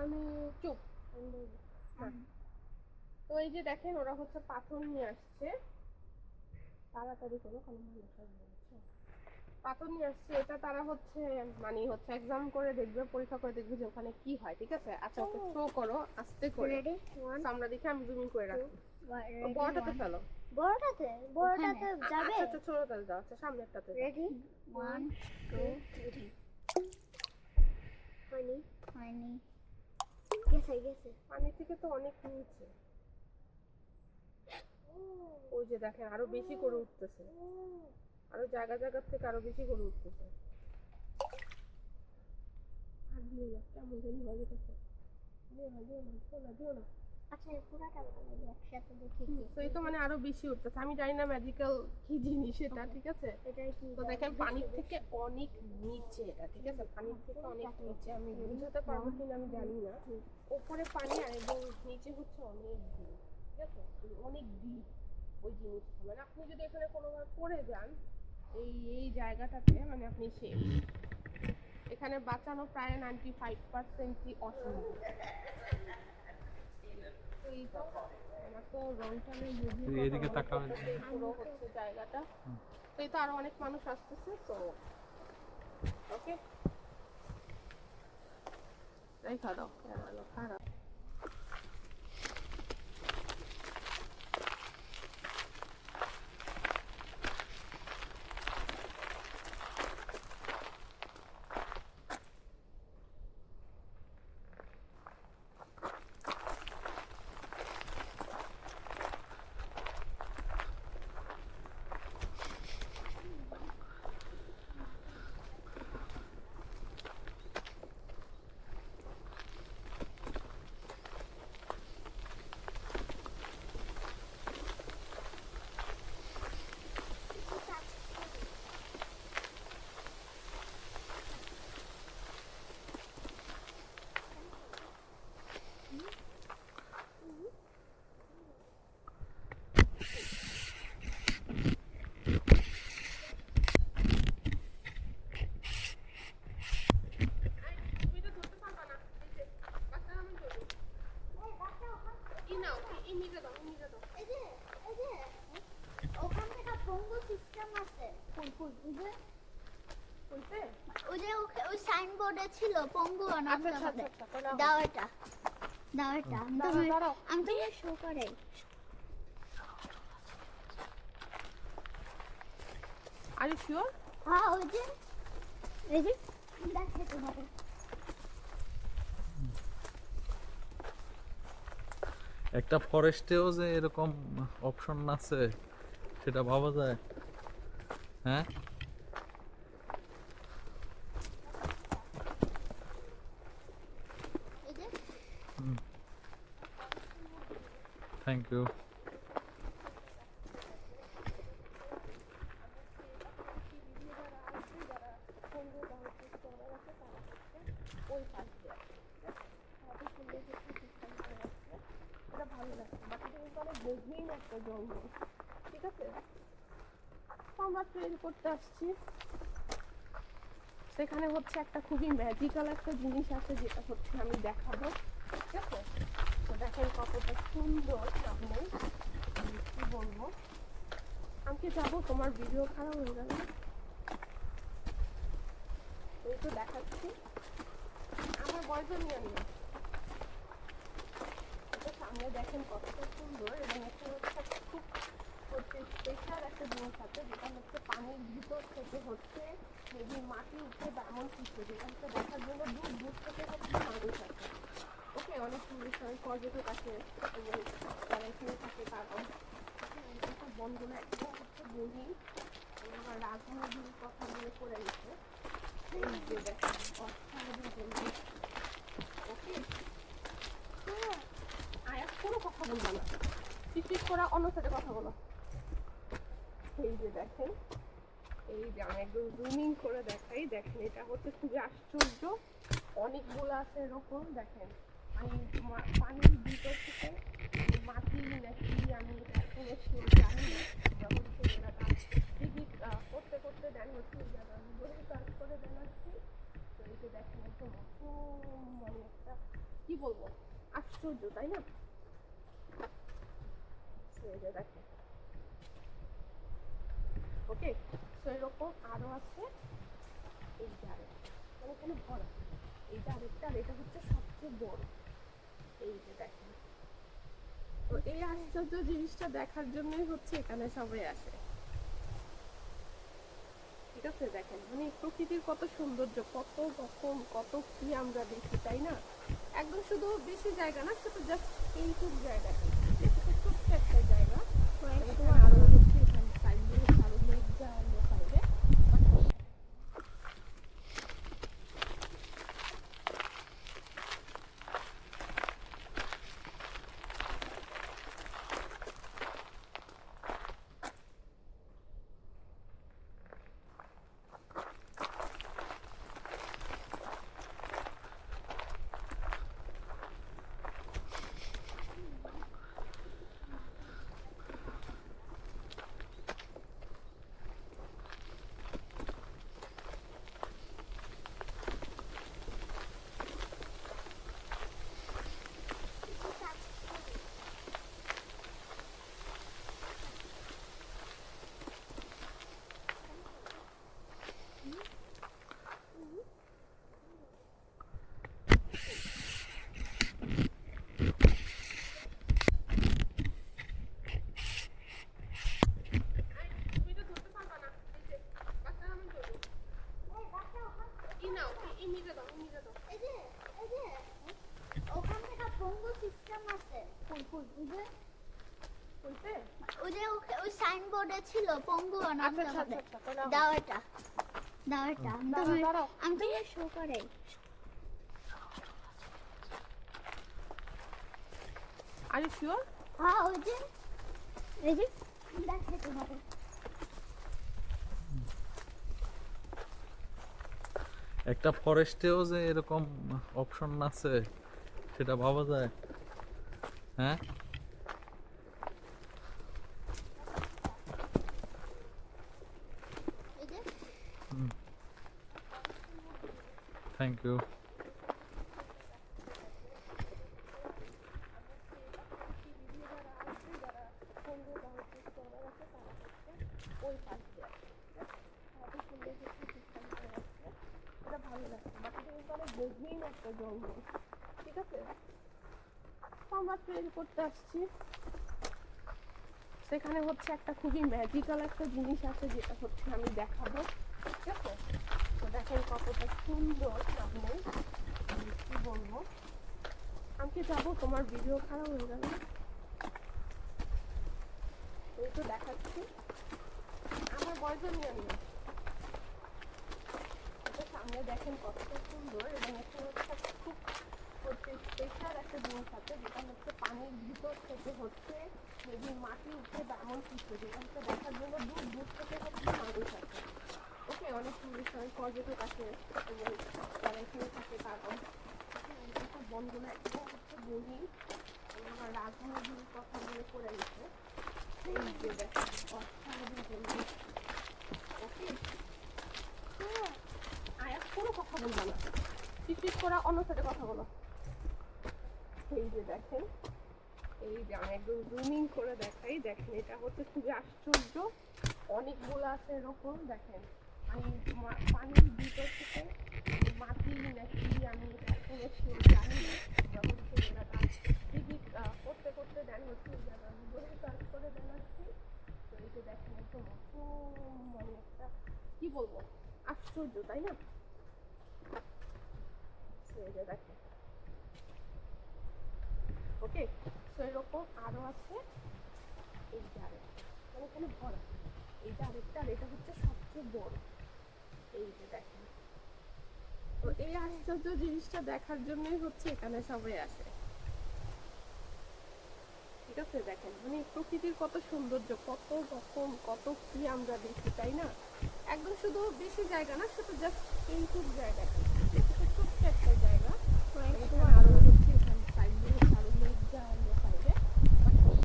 আমি চুপ। হ্যাঁ। তো এই যে দেখেন ওরা হচ্ছে পাথর নিয়ে আসছে। তাড়াতাড়ি করো কোনো মানুষ পাথর নিয়ে আসছে এটা তারা হচ্ছে মানে হচ্ছে এক্সাম করে দেখবে পরীক্ষা করে দেখবে যে ওখানে কি হয় ঠিক আছে? আচ্ছা ওকে থ্রো করো আস্তে করে। রেডি ওয়ান আমরা দেখে আমি জুমিং করে রাখি বড়টাতে ফেলো। বড়টাতে? বড়টাতে যাবে? আচ্ছা আচ্ছা ছোটটাতে দাও। আচ্ছা সামনেরটাতে। রেডি ওয়ান টু থ্রি হয়নি হয়নি গেছে গেছে। পানি থেকে তো অনেক নিচে ওই যে দেখেন আরও বেশি করে উঠতেছে। আরও জায়গা জায়গার থেকে আরও বেশি করে উঠতেছে। আর দিও না কেমন জানি হয়ে যেতেছে দিও না দিও না দিও না দিও না। আচ্ছা পুরাটা একসাথে দেখি তো এই তো মানে আরও বেশি উঠতেছে। আমি জানি না ম্যাজিক্যাল কি জিনিস এটা ঠিক আছে? এটাই কি তো দেখেন পানির থেকে অনেক নিচে এটা ঠিক আছে? পানির থেকে অনেক নিচে আমি বুঝাতে পারব কিনা আমি জানি না। উপরে পানি আর এবং নিচে হচ্ছে অনেক ডিপ ঠিক আছে? অনেক ডিপ ওই জিনিসটা। মানে আপনি যদি এখানে কোনোভাবে পড়ে যান এই এই জায়গাটাতে মানে আপনি শেষ এখানে বাঁচানো প্রায় নাইনটি ফাইভ পার্সেন্টই অসম্ভব তো এই তো আমার তো রংটানের মুভি তুই এদিকে তাকাও। পুরো হচ্ছে জায়গাটা তো এই তো আরও অনেক মানুষ আসতেছে তো ওকে। রেখা দাও। ক্যামেরা খারাপ তুমি তো ধরতে পারবা না এই যে বাচ্চা আমি ধরবো ই নাও ই- ই মিটে দাও ই মিটে দাও এই যে এই যে ওখান থেকে পঙ্গু সিস্টেম আছে ফুল ফুল ওই যে ফুলতে ওই যে ওখে- ওই সাইনবোর্ডে ছিল পঙ্গু আচ্ছা আচ্ছা আচ্ছা আচ্ছা তাহলে দাও এটা। দাও এটা। আমি দাঁড়াও, তোমার দাঁড়াও। আমি তোমার শো করে। আর ইউ শিওর হ্যাঁ ওই যে। এই যে দেখে তোমাকে। একটা ফরেস্টেও যে এরকম অপশন আছে সেটা ভাবা যায়। হ্যাঁ এই যে থ্যাংক ইউ ওই পাশ দিয়ে এত সুন্দর কিছু সিস্টেম করে রাখছে এটা ভালো লাগছে বাকিটা কিন্তু অনেক গভীর একটা জঙ্গল ঠিক আছে আমরা করতে আসছি সেখানে হচ্ছে একটা খুবই ম্যাজিক্যাল একটা জিনিস আছে যেটা হচ্ছে আমি দেখাবো। ঠিক আছে? দেখেন কতটা সুন্দর সামনে আমি কি বলব? আমি যাব? তোমার ভিডিও খারাপ হয়ে যাবে এই তো দেখাচ্ছি। আমার বয়জন নিও। এটা সামনে দেখেন কতটা সুন্দর। এবং একটা হচ্ছে খুব হচ্ছে স্পেশাল একটা জিনিস আছে, যেটা হচ্ছে পানির ভিতর থেকে হচ্ছে যদি মাটি উঠে বা এমন কিছু। যেটা হচ্ছে দেখার জন্য দূর দূর থেকে হচ্ছে মানুষ আছে অনেক পর্যটক এবং যারা এখানে থাকে এটা বন্ধুরা একদম হচ্ছে রাজনীতির কথা মনে করে গেছে। এই যে দেখেন আয়াত কোনো কথা অন্য সাথে কথা যে দেখেন, এই যে একদম করে দেখাই। দেখেন, এটা হচ্ছে খুবই আশ্চর্য। অনেকগুলো আছে এরকম, দেখেন। আমি পানির ভিতর থেকে মাটি নাকি আমি এখনও শিওর জানি না যা হচ্ছে এরা টিকিট করতে করতে দেন হচ্ছে জায়গা গুগলে সার্চ করে আসছি তো দেখেন মানে একটা কি বলব আশ্চর্য তাই না So, এই ওকে তো এরকম আরও আছে এই আরেকটা মানে এখানে ভরা। এই আরেকটা এটা হচ্ছে সবচেয়ে বড়। এই যে দেখেন। তো এই আশ্চর্য জিনিসটা দেখার জন্যই হচ্ছে এখানে সবাই আসে। ঠিক আছে দেখেন মানে প্রকৃতির কত সৌন্দর্য কত রকম কত কি আমরা দেখি তাই না? একদম শুধু বেশি জায়গা না শুধু জাস্ট এইটুক জায়গা ছোট্ট একটা জায়গা মানে তোমার আরও হচ্ছে এখানে সাইডে আরও মেঘ যা অন্য সাইডে তুমি এটা ধরতে পারবা না এই যে বাচ্চা আমি ধরবো এই বাচ্চা ওখান ই নাও ই মিলে দাও মিলে দাও এই যে এই যে ওখান থেকে পঙ্গু সিস্টেম আছে ফুল ফুল ওই যে ফুলতে ওই যে ওকে- ওই সাইনবোর্ডে ছিল পঙ্গু অনাথ তাহলে আমার- দাও এটা দাও এটা আমি দাঁড়াও, তোমার- দাঁড়াও। আমি তোমার শো করাই আর ইউ শিওর হ্যাঁ ওই যে। এই যে। দেখে তোমাকে। একটা ফরেস্টেও যে এরকম অপশন আছে সেটা ভাবা যায়? হ্যাঁ এই যে থ্যাংক ইউ ওই পাশ দিয়ে আসে। এত সুন্দর কিছু system করে রাখছে। এটা ভালো লাগছে বাট এটা কিন্তু অনেক গভীর একটা জঙ্গল ঠিক আছে তো আমরা ট্রেন করতে আসছি। সেখানে হচ্ছে একটা খুবই ম্যাজিক্যাল একটা জিনিস আছে যেটা হচ্ছে আমি দেখাবো। ঠিক আছে? তো দেখেন কতটা সুন্দর সামনে। কি বলব? আমি যাব? তোমার ভিডিও খারাপ হয়ে যাবে। এই তো দেখাচ্ছি। আমার বয়জন নিয়ে নিও। এটা সামনে দেখেন কতটা সুন্দর। এবং হচ্ছে খুব হচ্ছে স্পেশাল একটা জিনিস আছে, যেটা হচ্ছে পানির ভিতর থেকে হচ্ছে যদি মাটি উঠে এমন কিছু যেটা হচ্ছে দেখার জন্য দূর দূর থেকে হচ্ছে মানুষ আছে ওকে, অনেক টুরিস্ট অনেক পর্যটক আছে যারা এখানে থাকে তারাও। এইসব বনগুলো হচ্ছে এবং আমার রাজনদীর কথা অসাধারণ বন্ধু ওকে আয়াত কোনো কথা বলব না। পিস করা অন্য সাথে কথা বলো। এই যে দেখেন, এই যে আমি একদম জুমিং করে দেখাই, দেখেন, এটা হচ্ছে খুবই আশ্চর্য। অনেকগুলো আছে এরকম, দেখেন, আমি পানির ভিতর থেকে মাটি নাকি আমি এটা শিওর জানি না এটা হচ্ছে এলাকা টিকিট করতে করতে দেন হচ্ছে জায়গা গুগলে সার্চ করে জানাচ্ছি তো এই যে দেখেন, একদম মানে একটা কি বলব, আশ্চর্য, তাই না? দেখেন ওকে? তো এরকম আরও আছে। এই যে আরেকটা। মানে এখানে ভরা। এই যে আরেকটা, আর এটা হচ্ছে সবচেয়ে বড়। এই যে দেখেন। তো এই আশ্চর্য জিনিসটা দেখার জন্যই হচ্ছে এখানে সবাই আসে। ঠিক আছে, দেখেন। মানে প্রকৃতির কত সৌন্দর্য, কত রকম, কত কি আমরা দেখি, তাই না? একদম শুধু বেশি জায়গা না, শুধু জাস্ট এইটুক জায়গা